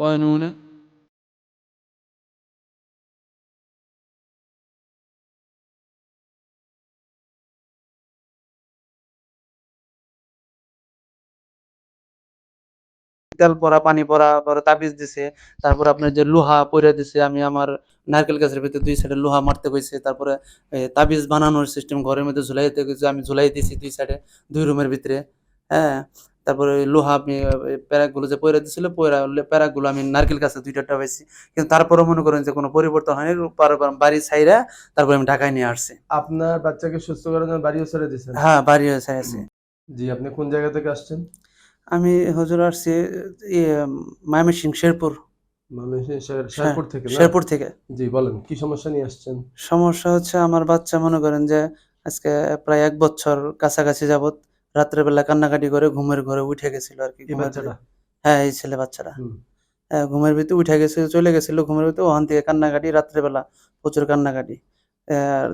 قانون তেল পরা পানি পরা পরে তাবিজ দিছে তারপর আপনার যে লোহা পরে দিছে আমি আমার নারকেল গাছের ভিতরে দুই সাইডে লোহা মারতে কইছে তারপরে এ, তাবিজ বানানোর সিস্টেম ঘরের মধ্যে ঝুলাইতে কইছে আমি ঝুলাই দিছি দুই সাইডে দুই রুমের ভিতরে হ্যাঁ তারপরে লোহা আমি প্যারাকগুলো যে পরে দিছিল পয়রা প্যারাকগুলো আমি নারকেল গাছে দুইটা পাইছি কিন্তু তারপরে মনে করেন যে কোনো পরিবর্তন হয়নি বাড়ি ছাইরা তারপরে আমি ঢাকায় নিয়ে আসছি। আপনার বাচ্চাকে সুস্থ করার জন্য বাড়িও ছেড়ে দিয়েছেন? হ্যাঁ বাড়ি ছাইছি জি আপনি কোন জায়গা থেকে আসছেন? আমি হুজুর আসছি ময়মনসিং শেরপুর। শেরপুর থেকে শেরপুর থেকে। জি বলেন কি সমস্যা নিয়ে আসছেন? সমস্যা হচ্ছে আমার বাচ্চা মনে করেন যে আজকে প্রায় এক বছর কাছাকাছি যাবত রাত্রেবেলা কান্নাকাটি করে ঘুমের ঘরে উঠে গেছিল আর কি। হ্যাঁ এই ছেলে বাচ্চাটা। হুম। হ্যাঁ, ঘুমের ভিতরে উঠে গেছে চলে গেছিল ঘুমের ভিতরে ওখান থেকে কান্নাকাটি রাত্রেবেলা প্রচুর কান্নাকাটি।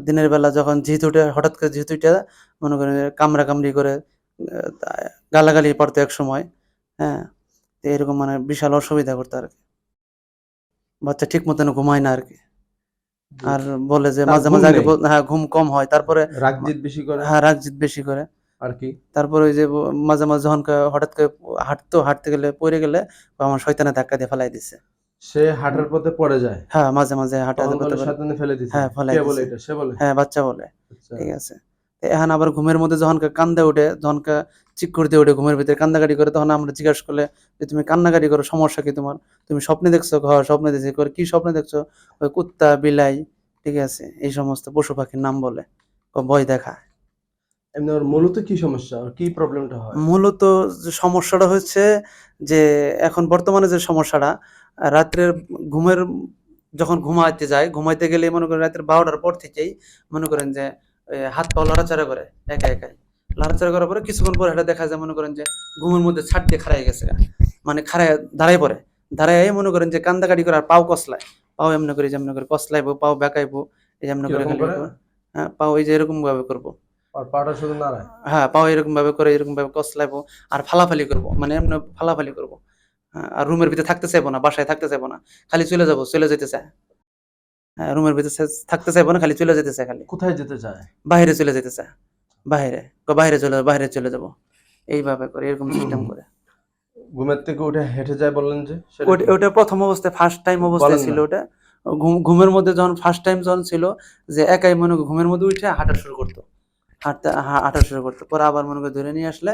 দিনের বেলা যখন জিত উঠে হঠাৎ করে জিত উঠে মনে করেন কামড়া কামড়ি করে গালাগালি পারতো এক সময়। হ্যাঁ তো এরকম মানে বিশাল অসুবিধা করতো আর কি। বাচ্চা ঠিক মতন ঘুমায় না আর কি। আর বলে যে মাঝে মাঝে আগে হ্যাঁ ঘুম কম হয় তারপরে রাগ জিদ বেশি করে? হ্যাঁ রাগ জিত বেশি করে। আর কি তারপরে ওই যে মাঝে মাঝে যখন হঠাৎ করে হাঁটতো হাঁটতে গেলে পড়ে গেলে আমার শয়তানে ধাক্কা দিয়ে ফেলাই দিছে। সে হাঁটার পথে পড়ে যায়? হ্যাঁ মাঝে মাঝে হাঁটা তখন যেতে বলে শয়তানে ফেলে দিছে? হ্যাঁ, ফেলাই কে বলে এটা? সে বলে? হ্যাঁ বাচ্চা বলে। আচ্ছা। ঠিক আছে। এখন আবার ঘুমের মধ্যে যখন কান্দা ওঠে যখন চিক করতে ওঠে ঘুমের ভিতরে কান্দাকাটি করে তখন আমরা জিজ্ঞাসা করলে যে তুমি কান্নাকাটি করো সমস্যা কি তোমার? তুমি স্বপ্নে দেখছ? ঘর স্বপ্নে দেখছি? করে কি স্বপ্নে দেখছ? ওই কুত্তা বিলাই ঠিক আছে এই সমস্ত পশু পাখির নাম বলে। ও ভয় দেখা এমনি ওর মূলত কি সমস্যা? কি প্রবলেমটা হয়? মূলত যে সমস্যাটা হচ্ছে যে এখন বর্তমানে যে সমস্যাটা রাত্রের ঘুমের যখন ঘুমাইতে যায় ঘুমাইতে গেলে মনে করেন রাতের বারোটার পর থেকেই মনে করেন যে হাত পা লড়াচাড়া করে একা একাই। লড়াচাড়া করার পরে কিছুক্ষণ পরে এটা দেখা যায় মনে করেন যে ঘুমের মধ্যে ছাট দিয়ে খাড়াই গেছে। মানে খাড়ায় দাঁড়াই পড়ে। দাঁড়াই মনে করেন যে কান্দাকাটি করে আর পাও কসলায়। পাও এমনি করে যেমন করে কসলাইবো পাও বেকাইবো এই যেমন করে। হ্যাঁ পাও এই যে এরকম ভাবে করব। আর পাটা শুধু নাড়ায়? হ্যাঁ পাও এরকম ভাবে করে এরকম ভাবে কসলাইবো আর ফালাফালি করব মানে এমনি ফালাফালি করব। হ্যাঁ, আর রুমের ভিতরে থাকতে চাইব না বাসায় থাকতে চাইব না খালি চলে যাব চলে যেতে চায়। হ্যাঁ রুমের ভিতরে থাকতে চাইব না খালি চলে যেতে চায় খালি। কোথায় যেতে চায়? বাইরে চলে যেতে চায় বাইরে বাইরে চলে বাইরে চলে যাব। এইভাবে করে এরকম সিস্টেম করে। ঘুমের থেকে উঠে হেঁটে যায় বললেন যে ওটা প্রথম অবস্থায় ফার্স্ট টাইম অবস্থায় ছিল ওটা। ঘুমের মধ্যে যখন ফার্স্ট টাইম যখন ছিল যে একাই মনে ঘুমের মধ্যে উঠে হাঁটা শুরু করতো। হাঁটতে হাঁটা শুরু করতো। পরে আবার মনে করে ধরে নিয়ে আসলে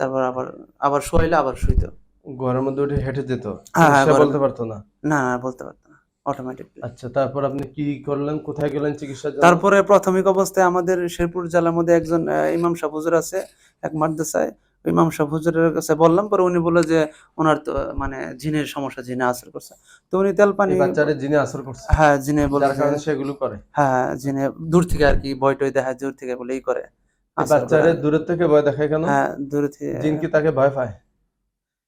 তারপর আবার আবার শোয়াইলে আবার শুইতো। ঘরের মধ্যে উঠে হেঁটে যেত? হ্যাঁ, হ্যাঁ, সে বলতে পারতো না? না না বলতে পারতো না অটোমেটিকলি আচ্ছা তারপর আপনি কি করলেন? কোথায় গেলেন চিকিৎসা তারপরে প্রাথমিক অবস্থায় আমাদের শেরপুর জেলার মধ্যে একজন ইমাম সাহুজুর আছে এক মাদ্রাসায়। ইমাম সাহেব হুজুরের কাছে বললাম পরে উনি বলল যে ওনার তো মানে জিনের সমস্যা জিনে আসর করছে। তো উনি তেল পানি বাচ্চারে জিনে আসর করছে। হ্যাঁ জিনে বলে সেগুলো করে। হ্যাঁ জিনে দূর থেকে আর কি বই টই দেখায় দূর থেকে বলেই করে। বাচ্চারে। দূরের থেকে ভয় দেখায় কেন? হ্যাঁ দূর থেকে জিন কি তাকে ভয় পায়?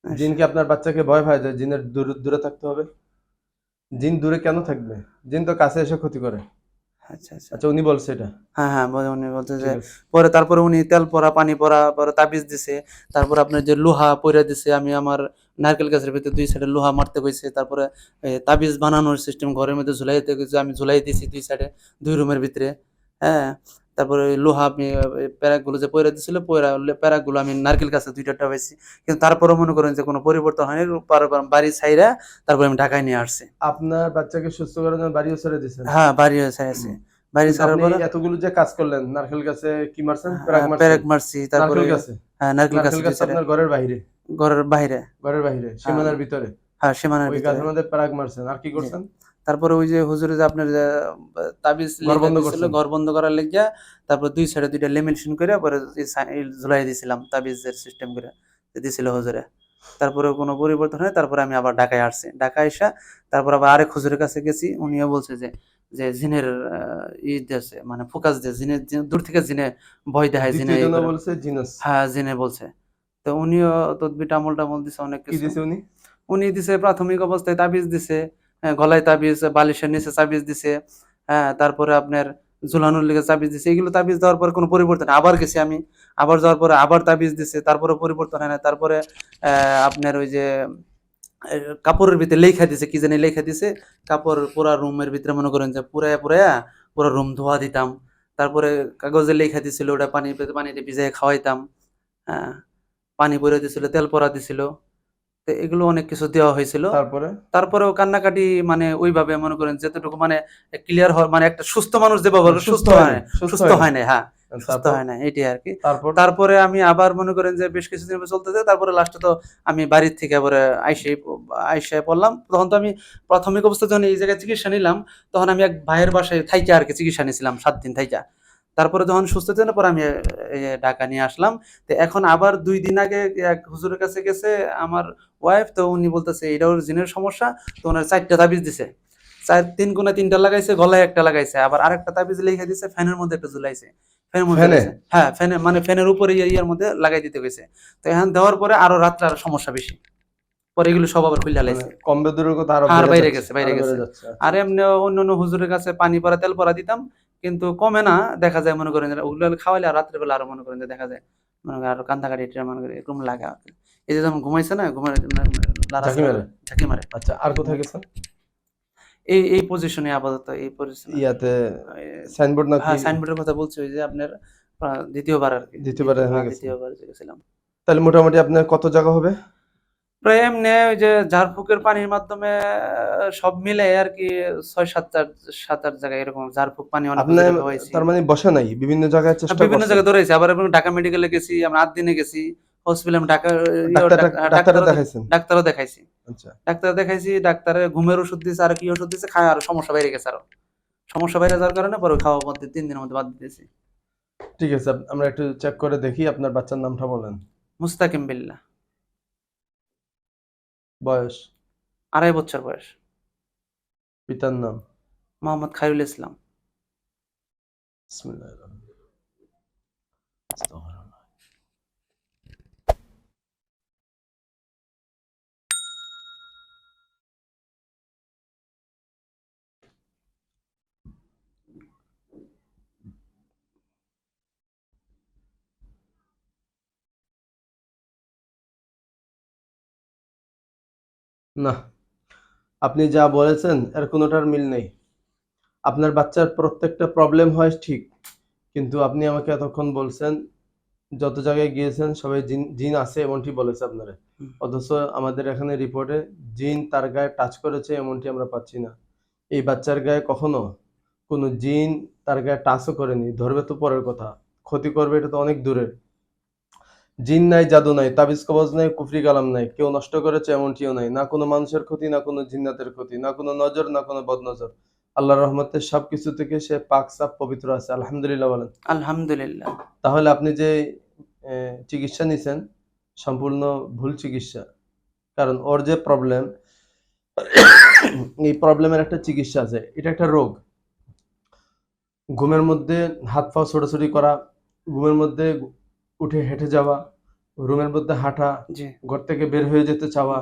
জিন কি আপনার বাচ্চাকে ভয় পায় যে জিনের দূরে দূরে থাকতে হবে? জিন দূরে কেন থাকবে? জিন তো কাছে এসে ক্ষতি করে। আচ্ছা আচ্ছা। আচ্ছা উনি বলছে এটা? হ্যাঁ হ্যাঁ উনি বলছে যে পরে তারপরে উনি তেল পরা পানি পরা পরে তাবিজ দিছে। তারপর আপনার যে লোহা দিছে আমি আমার নারকেল গাছের ভিতরে দুই সাইডে লোহা মারতে কইছে তারপরে তাবিজ বানানোর সিস্টেম ঘরের মধ্যে ঝুলাইতে কইছে আমি ঝুলাই দিছি দুই সাইডে দুই রুমের ভিতরে। হ্যাঁ তারপরে ওই লোহা আমি প্যারাকগুলো যে পরে দিছিল পয়রা প্যারাকগুলো আমি নারকেল গাছে দুইটা পাইছি কিন্তু তারপরে মনে করেন যে কোনো পরিবর্তন হয়নি বাড়ি ছাইরা তারপরে আমি ঢাকায় নিয়ে আসছি। আপনার বাচ্চাকে সুস্থ করার জন্য বাড়িও ছেড়ে দিয়েছেন? হ্যাঁ বাড়িও ছাইছি বাড়ি ছাড়ার পরে এতগুলো যে কাজ করলেন নারকেল গাছে কি মারছেন? হ্যাঁ, প্যারাক মারছি তারপরে হ্যাঁ নারকেল গাছ আপনার ঘরের বাইরে? ঘরের বাইরে। ঘরের বাইরে সীমানার ভিতরে? হ্যাঁ সীমানার ভিতরে। গাছের মধ্যে প্যারাক মারছেন। আর কি করছেন? তারপরে ওই যে হুজুরে যে আপনার তাবিজ ঘর বন্ধ করার লেগিয়া তারপর দুই সাইডে দুইটা লেমিনেশন করে পরে ঝুলাই দিয়েছিলাম তাবিজের সিস্টেম করে দিছিল হুজুরে। তারপরে কোনো পরিবর্তন হয় তারপরে আমি আবার ঢাকায় আসছি। ঢাকায় এসে তারপর আবার আরেক হুজুরের কাছে গেছি উনিও বলছে যে যে জিনের ই দিয়েছে মানে ফোকাস দিয়ে জিনের দূর থেকে জিনে ভয় দেখায় জিনে। বলছে জিনাস। হ্যাঁ জিনে বলছে। তো উনিও তদবির টামল টামল দিছে অনেক কিছু। উনি? উনি দিছে প্রাথমিক অবস্থায় তাবিজ দিছে গলায় তাবিজ, বালিশের নিচে তাবিজ দিছে হ্যাঁ তারপরে আপনার ঝুলানোর লিগে তাবিজ দিছে, এগুলো তাবিজ দেওয়ার পর কোনো পরিবর্তন আবার গেছি আমি, আবার যাওয়ার পরে আবার তাবিজ দিছে, তারপরে পরিবর্তন হয় না তারপরে আপনার ওই যে কাপড়ের ভিতরে লেখা দিছে, কি জানি লেখা দিছে, কাপড় পুরা রুমের ভিতরে মনে করেন যে পুরায়া পুরায়া পুরো রুম ধোয়া দিতাম, তারপরে কাগজে লেখা দিছিল, ওটা পানি পানিতে ভিজাই খাওয়াইতাম হ্যাঁ পানি পরে দিছিল, তেল পরা দিছিল তো এগুলো অনেক কিছু দেওয়া হয়েছিল। তারপরে? তারপরেও কান্নাকাটি মানে ওইভাবে মনে করেন যতটুকু মানে ক্লিয়ার হয় মানে একটা সুস্থ মানুষ যেভাবে বলে, সুস্থ হয় না সুস্থ হয় না হ্যাঁ সুস্থ হয় না এটাই আর কি। তারপরে? আমি আবার মনে করেন যে বেশ কিছুদিন চলতেছে তারপরে লাস্টে তো আমি বাড়ির থেকে আবার আইসে আইসে পড়লাম। তখন তো আমি প্রাথমিক অবস্থা যখন এই জায়গায় চিকিৎসা নিলাম তখন আমি এক ভাইয়ের বাসায় থাইকা আর কি চিকিৎসা নিয়েছিলাম সাত দিন থাইকা। তারপরে যখন সুস্থ ছিলেন পরে আমি ঢাকা নিয়ে আসলাম। তো এখন আবার দুই দিন আগে এক হুজুরের কাছে গেছে আমার ওয়াইফ তো উনি বলতেছে এটা ওর জিনের সমস্যা তো ওনার চারটা তাবিজ দিছে। চার তিন কোণে তিনটা লাগাইছে গলায় একটা লাগাইছে। আবার আরেকটা তাবিজ লিখে দিছে ফ্যানের মধ্যে একটা ঝুলাইছে। ফ্যানের মধ্যে হ্যাঁ ফ্যানে মানে ফ্যানের উপরে ইয়ে- ইয়ার মধ্যে লাগাই দিতে গেছে তো এখন দেওয়ার পরে আরও রাত্রে আরও সমস্যা বেশি। পরে এগুলো সব আবার খুলে লাইছে। কম বেদুরের কথা আর বাইরে গেছে, বাইরে গেছে। আর এমনি অন্য অন্য হুজুরের কাছে পানি পরা তেল পরা দিতাম। কিন্তু কমে না দেখা যায় মনে করেন ওগুলো খাওয়াইলে আর রাত্রেবেলা আরও মনে করেন যে দেখা যায় মনে করেন আরও কান্দাকাটি এটা মনে করেন এরকম লাগে এই যে যখন ঘুমাইছে না ঘুমাই ঝাঁকি মারে? আচ্ছা আর কোথায় গেছেন এই এই পজিশনে আপাতত এই পজিশনে ইয়াতে সাইনবোর্ড না হ্যাঁ সাইনবোর্ডের কথা বলছি ওই যে আপনার দ্বিতীয়বার আর কি। দ্বিতীয়বার হ্যাঁ। দ্বিতীয়বার গেছিলাম। তাহলে মোটামুটি আপনার কত জায়গা হবে? প্রায় এমনি ওই যে ঝাড়ফুঁকের পানির মাধ্যমে সব মিলে আর কি ছয় সাত সাত আট জায়গায় এরকম ঝাড়ফুঁক পানি অনেক জায়গায় হয়েছে। তার মানে বসে নাই? বিভিন্ন জায়গায় চেষ্টা বিভিন্ন জায়গায় ধরেছি। আবার এবং ঢাকা মেডিকেলে গেছি আমরা আট দিনে গেছি। হসপিটালে ঢাকা ইয়ে, ডাক্তারও দেখাইছেন? ডাক্তারও দেখাইছি। আচ্ছা। ডাক্তার দেখাইছি ডাক্তারে ঘুমের ওষুধ দিয়েছে আর কি ওষুধ দিয়েছে খায় আর সমস্যা বাইরে গেছে আরও। সমস্যা বাইরে যাওয়ার কারণে পরে খাওয়া মধ্যে তিন দিনের মধ্যে বাদ দিয়েছি ঠিক আছে আমরা একটু চেক করে দেখি আপনার বাচ্চার নামটা বলেন। মুস্তাকিম বিল্লাহ। বয়স? আড়াই বছর বয়স। পিতার নাম? মোহাম্মদ খায়রুল ইসলাম। বিসমিল্লাহির রহমানির রহিম। না আপনি যা বলেছেন এর কোনোটার মিল নেই। আপনার বাচ্চার প্রত্যেকটা প্রবলেম হয় ঠিক কিন্তু আপনি আমাকে এতক্ষণ বলছেন যত জায়গায় গিয়েছেন সবাই জিন জিন আছে এমনটি বলেছে আপনারা। অথচ আমাদের এখানে রিপোর্টে জিন তার গায়ে টাচ করেছে এমনটি আমরা পাচ্ছি না। এই বাচ্চার গায়ে কখনো কোনো জিন তার গায়ে টাচও করেনি ধরবে তো পরের কথা ক্ষতি করবে এটা তো অনেক দূরের। জিন নাই জাদু নাই তাবিজ কবজ নাই কুফরি কালাম নাই কেউ নষ্ট করেছে এমনটিও নাই না কোনো মানুষের ক্ষতি না কোনো জিন্নাতের ক্ষতি না কোনো নজর না কোনো বদনজর। আল্লাহর রহমতে সবকিছু থেকে সে পাক সাপ পবিত্র আছে আলহামদুলিল্লাহ বলেন। আলহামদুলিল্লাহ। তাহলে আপনি যে চিকিৎসা নিছেন সম্পূর্ণ ভুল চিকিৎসা কারণ ওর যে প্রবলেম এই প্রবলেমের একটা চিকিৎসা আছে এটা একটা রোগ। ঘুমের মধ্যে হাত পা ছোটাছুটি করা ঘুমের মধ্যে উঠে হেঁটে যাওয়া রুমের মধ্যে হাঁটা ঘর থেকে বের হয়ে যেতে চাওয়া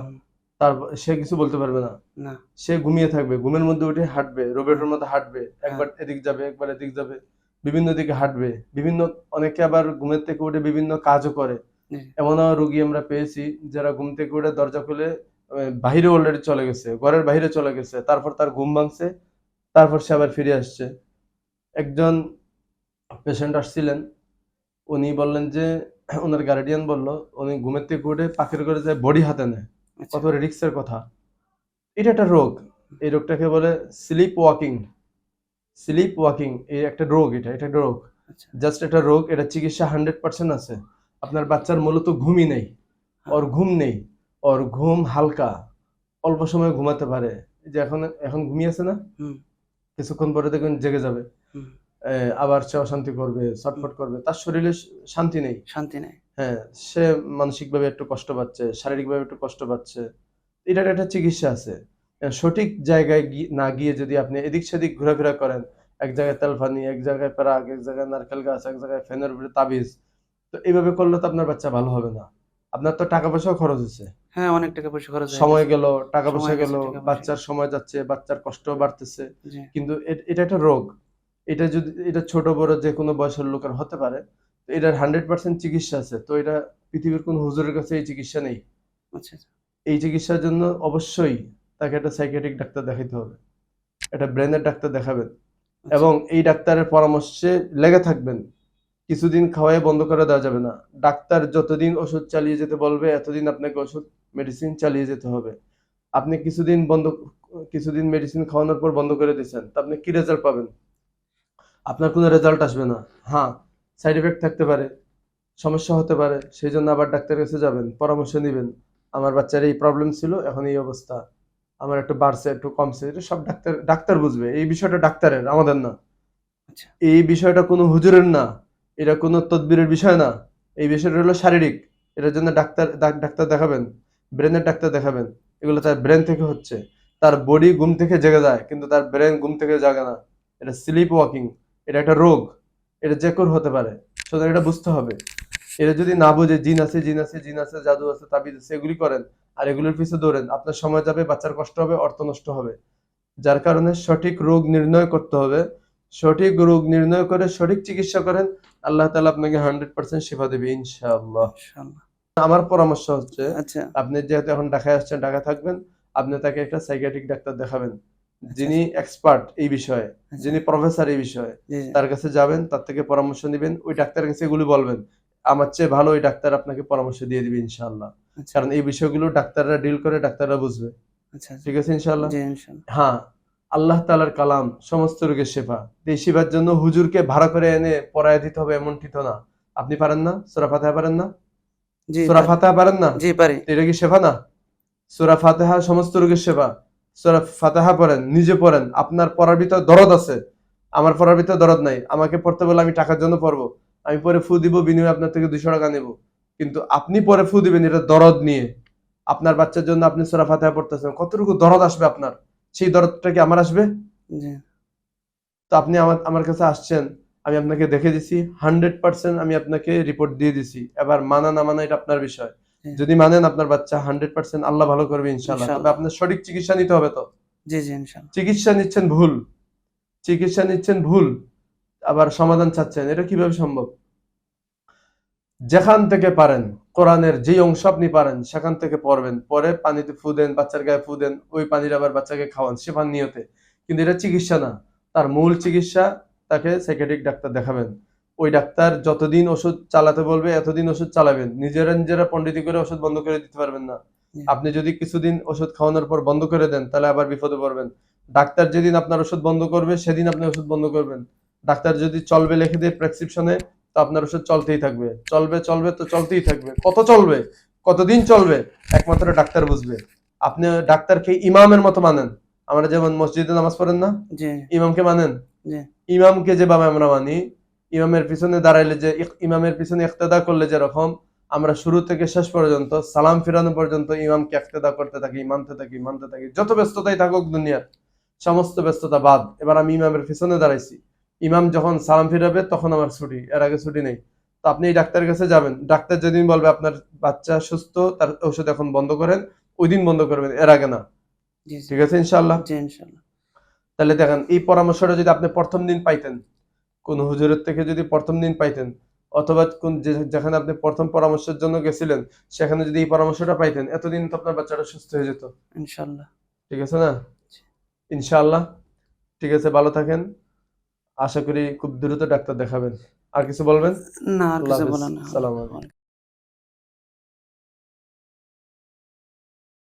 তারপর সে কিছু বলতে পারবে না। সে ঘুমিয়ে থাকবে ঘুমের মধ্যে উঠে হাঁটবে রোবটের মধ্যে হাঁটবে একবার এদিক যাবে একবার এদিক যাবে বিভিন্ন দিকে হাঁটবে বিভিন্ন অনেকে আবার ঘুমের থেকে উঠে বিভিন্ন কাজও করে। এমন রুগী আমরা পেয়েছি যারা ঘুম থেকে উঠে দরজা খুলে বাহিরে অলরেডি চলে গেছে ঘরের বাইরে চলে গেছে তারপর তার ঘুম ভাঙছে তারপর সে আবার ফিরে আসছে। একজন পেশেন্ট আসছিলেন উনি বললেন যে ওনার গার্ডিয়ান বলল উনি ঘুমের থেকে উঠে পাখির করে যায় বডি হাতে নেয়। আচ্ছা, কত রিক্সের কথা। এটা একটা রোগ। এই রোগটাকে বলে স্লিপ ওয়াকিং স্লিপ ওয়াকিং এই একটা রোগ এটা এটা একটা রোগ। আচ্ছা। জাস্ট একটা রোগ এটা চিকিৎসা হান্ড্রেড পার্সেন্ট আছে। আপনার বাচ্চার মূলত ঘুমই নেই ওর ঘুম নেই ওর ঘুম হালকা অল্প সময় ঘুমাতে পারে। যে এখন এখন ঘুমিয়েছে না? কিছুক্ষণ পরে দেখবেন জেগে যাবে। আবার সে অশান্তি করবে ছটফট করবে। তার শরীরে শান্তি নেই। শান্তি নেই। হ্যাঁ সে মানসিকভাবে একটু কষ্ট পাচ্ছে শারীরিকভাবে একটু কষ্ট পাচ্ছে। এটার একটা চিকিৎসা আছে। সঠিক জায়গায় না গিয়ে যদি আপনি এদিক সেদিক ঘোরাফেরা করেন এক জায়গায় তেলফানি এক জায়গায় প্যারাগ এক জায়গায় নারকেল গাছ এক জায়গায় ফ্যানের উপরে তাবিজ তো এইভাবে করলে তো আপনার বাচ্চা ভালো হবে না। আপনার তো টাকা পয়সাও খরচ হচ্ছে হ্যাঁ অনেক টাকা পয়সা খরচ সময়। গেল টাকা পয়সা গেল বাচ্চার সময় যাচ্ছে বাচ্চার কষ্ট বাড়তেছে। কিন্তু এটা একটা রোগ। এটা যদি এটা ছোট বড় যে কোনো বয়সের লোকের হতে পারে তো এটার হান্ড্রেড পার্সেন্ট চিকিৎসা আছে। তো এটা পৃথিবীর কোন হুজুরের কাছে এই চিকিৎসা নেই। আচ্ছা আচ্ছা। এই চিকিৎসার জন্য অবশ্যই তাকে একটা সাইকিয়াট্রিক ডাক্তার দেখাইতে হবে। একটা ব্রেনের ডাক্তার দেখাবেন। এবং এই ডাক্তারের পরামর্শে লেগে থাকবেন। কিছুদিন খাওয়াই বন্ধ করে দেওয়া যাবে না। ডাক্তার যতদিন ওষুধ চালিয়ে যেতে বলবে এতদিন আপনাকে ওষুধ মেডিসিন চালিয়ে যেতে হবে। আপনি কিছুদিন বন্ধ কিছুদিন মেডিসিন খাওয়ানোর পর বন্ধ করে দিয়েছেন তা আপনি কি রেজাল্ট পাবেন? আপনার কোনো রেজাল্ট আসবে না। হ্যাঁ সাইড এফেক্ট থাকতে পারে সমস্যা হতে পারে সেই জন্য আবার ডাক্তারের কাছে যাবেন পরামর্শ নেবেন। আমার বাচ্চার এই প্রবলেম ছিল এখন এই অবস্থা। আমার একটু বাড়ছে একটু কমছে এটা সব ডাক্তার ডাক্তার বুঝবে। এই বিষয়টা ডাক্তারের আমাদের না। আচ্ছা। এই বিষয়টা কোনো হুজুরের না এটা কোনো তদবিরের বিষয় না। এই বিষয়টা হলো শারীরিক এটার জন্য ডাক্তার ডাক্তার দেখাবেন ব্রেনের ডাক্তার দেখাবেন। এগুলো তার ব্রেন থেকে হচ্ছে। তার বডি ঘুম থেকে জেগে যায় কিন্তু তার ব্রেন ঘুম থেকে জাগে না। এটা স্লিপ ওয়াকিং এটা একটা রোগ এটা যে কেউ হতে পারে। সুতরাং এটা বুঝতে হবে। এটা যদি না বুঝে জিন আছে জিন আছে জিন আছে জাদু আছে তাবিজ আছে এগুলি করেন আর এগুলোর পিছনে দৌড়েন আপনার সময় যাবে বাচ্চার কষ্ট হবে অর্থ নষ্ট হবে। যার কারণে সঠিক রোগ নির্ণয় করতে হবে। সঠিক রোগ নির্ণয় করে সঠিক চিকিৎসা করেন আল্লাহ তালা আপনাকে হান্ড্রেড পার্সেন্ট সেবা দেবে ইনশাআল্লাহ। ইনশাআল্লাহ। আমার পরামর্শ হচ্ছে আচ্ছা। আপনি যেহেতু এখন ঢাকায় আসছেন ঢাকা থাকবেন আপনি তাকে একটা সাইকিয়াট্রিক ডাক্তার দেখাবেন। যিনি এক্সপার্ট এই বিষয়ে আচ্ছা। যিনি প্রফেসর এই বিষয়ে তার কাছে যাবেন তার থেকে পরামর্শ নেবেন ওই ডাক্তারের কাছে এগুলো বলবেন। আমার চেয়ে ভালো ওই ডাক্তার আপনাকে পরামর্শ দিয়ে দিবে ইনশাআল্লাহ। আচ্ছা। কারণ এই বিষয়গুলো ডাক্তাররা ডিল করে ডাক্তাররা বুঝবে। আচ্ছা আচ্ছা। ঠিক আছে ইনশাআল্লাহ? জি ইনশাআল্লাহ। হ্যাঁ আল্লাহ তাআলার কালাম সমস্ত রোগের তো এই সেবার জন্য হুজুরকে ভাড়া করে এনে পড়ায় দিতে হবে এমনটি তো না। আপনি পারেন না? সূরা ফাতিহা পারেন না? জি সূরা ফাতিহা পারেন না? জি পারি। এটা কি শেফা না? সূরা ফাতিহা সমস্ত রোগের সেবা সূরা ফাতিহা পড়েন নিজে পড়েন। আপনার পড়ার ভিতর দরদ আছে। আমার পড়ার ভিতর দরদ নাই। আমাকে পড়তে বলে আমি টাকার জন্য পড়ব। আমি পরে ফু দিব বিনিময়ে আপনার থেকে দুশো টাকা নেব। কিন্তু আপনি পরে ফু দিবেন এটা দরদ নিয়ে। আপনার বাচ্চার জন্য আপনি সূরা ফাতিহা পড়তেছেন। কতটুকু দরদ আসবে আপনার? সেই দরদটা কি আমার আসবে? তো আপনি আমার আমার কাছে আসছেন। আমি আপনাকে দেখে দিছি। হান্ড্রেড পার্সেন্ট আমি আপনাকে রিপোর্ট দিয়ে দিছি। এবার মানা না মানা এটা আপনার বিষয়। যদি মানেন আপনার বাচ্চা হান্ড্রেড পার্সেন্ট আল্লাহ ভালো করবে ইনশাল্লাহ তবে আপনার সঠিক চিকিৎসা নিতে হবে তো? জি জি চিকিৎসা নিচ্ছেন ভুল। চিকিৎসা নিচ্ছেন ভুল আবার সমাধান চাচ্ছেন। এটা কীভাবে সম্ভব? যেখান থেকে পারেন কোরআনের যে অংশ আপনি পারেন সেখান থেকে পড়বেন। পরে পানিতে ফু দেন বাচ্চার গায়ে ফু দেন ওই পানির আবার বাচ্চাকে খাওয়ান সেখান নিয়তে। কিন্তু এটা চিকিৎসা না। তার মূল চিকিৎসা তাকে সাইকেট্রিক ডাক্তার দেখাবেন। ওই ডাক্তার যতদিন ওষুধ চালাতে বলবে এতদিন ওষুধ চালাবেন। নিজেরা নিজেরা পণ্ডিতি করে ওষুধ বন্ধ করে দিতে পারবেন না। আপনি যদি কিছুদিন ওষুধ খাওয়ানোর পর বন্ধ করে দেন তাহলে আবার বিপদে পড়বেন। ডাক্তার যেদিন আপনার ওষুধ বন্ধ করবে সেদিন আপনি ওষুধ বন্ধ করবেন। ডাক্তার যদি চলবে লিখে দিয়ে প্রেসক্রিপশনে তো আপনার ওষুধ চলতেই থাকবে। চলবে চলবে তো চলতেই থাকবে। কত চলবে? কতদিন চলবে? একমাত্র ডাক্তার বুঝবে। আপনি ডাক্তারকে ইমামের মতো মানেন। আমরা যেমন মসজিদে নামাজ পড়েন না? ইমামকে মানেন। ইমামকে যেভাবে আমরা মানি ইমামের পিছনে দাঁড়াইলে যে ইমামের পিছনে ইক্তেদা করলে যেরকম আমরা শুরু থেকে শেষ পর্যন্ত সালাম ফিরানো পর্যন্ত ইমামকে ইক্তেদা করতে থাকি মানতে থাকি মানতে থাকি। যত ব্যস্ততাই থাকুক দুনিয়ার সমস্ত ব্যস্ততা বাদ। এবার আমি ইমামের পিছনে দাঁড়াইছি। ইমাম যখন সালাম ফিরাবে তখন আমার ছুটি এর আগে ছুটি নেই। তো আপনি এই ডাক্তারের কাছে যাবেন। ডাক্তার যেদিন বলবে আপনার বাচ্চা সুস্থ তার ওষুধ এখন বন্ধ করেন ওই দিন বন্ধ করবেন এর আগে না। ঠিক আছে ইনশাল্লাহ তাহলে দেখেন এই পরামর্শটা যদি আপনি প্রথম দিন পাইতেন কোন হুজুরের থেকে যদি প্রথম দিন পাইতেন অথবা কোন যেখানে আপনি প্রথম পরামর্শের জন্য গেছিলেন সেখানে যদি এই পরামর্শটা পাইতেন এতদিন তো আপনার বাচ্চাটা সুস্থ হয়ে যেত। ইনশাল্লাহ। ঠিক আছে না? ইনশাল্লাহ। ঠিক আছে ভালো থাকেন। আশা করি খুব দ্রুত ডাক্তার দেখাবেন। আর কিছু বলবেন? না আর কিছু। সালাম আলাইকুম।